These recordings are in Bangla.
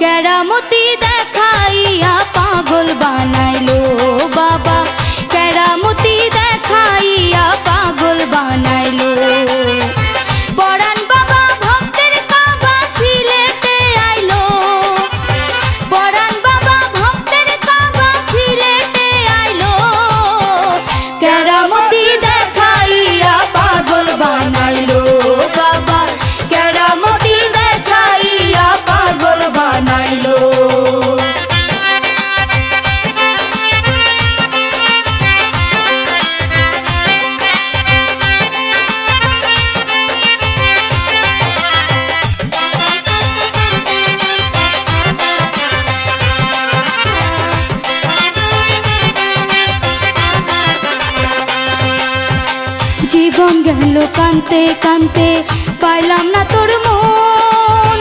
কেরামতি দেখাইয়া পাগল বানাইলো বাবা। কেরামতি দেখাইয়া পাগল বানাইলো। পরাণ বাবা ভক্তের কাবা সিলেটে আইলো। পরাণ জীবন গেল কানতে কানতে, পাইলাম না তোর মন।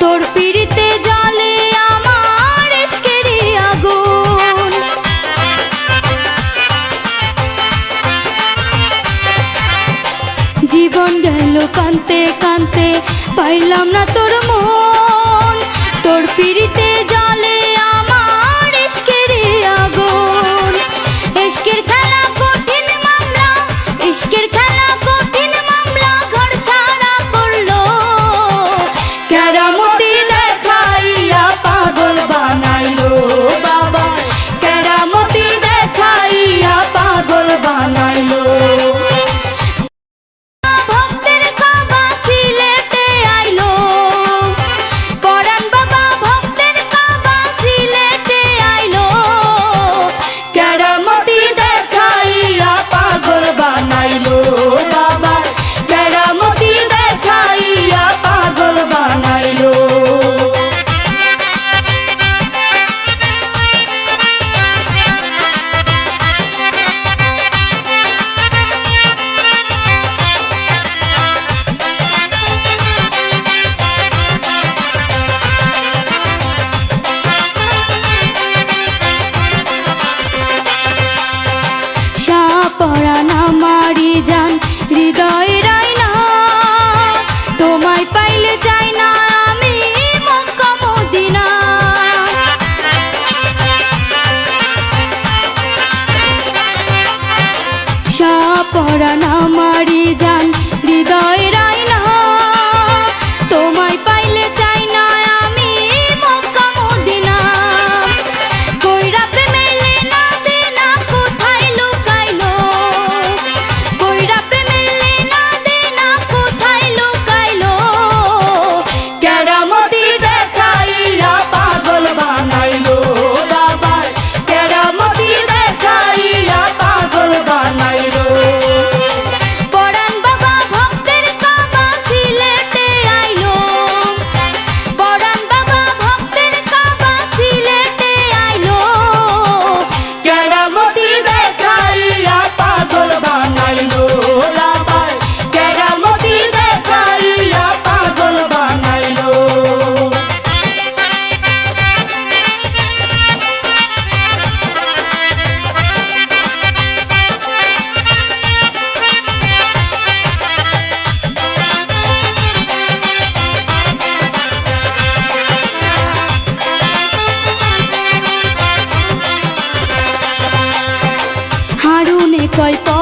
তোর পিড়িতে জলে আমার এসকেরি আগুন। জীবন গেল কানতে কানতে, পাইলাম না তোর মন।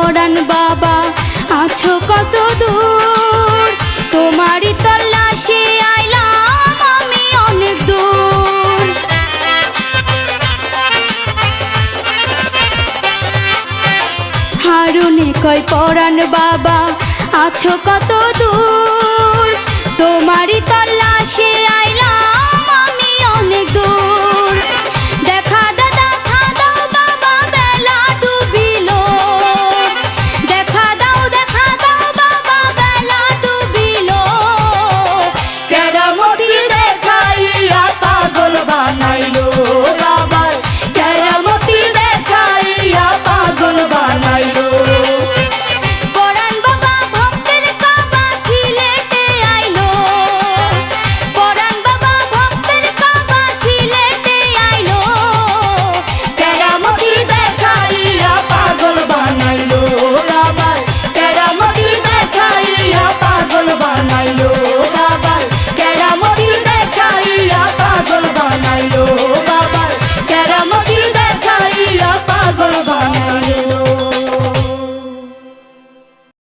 পড়ান বাবা, আছো কত দূর? তোমারই তল্লাশি আইলাম আমি অনেক দূর। হারুনে কয় পড়ান বাবা, আছো কত দূর? তোমারই তল্লাশি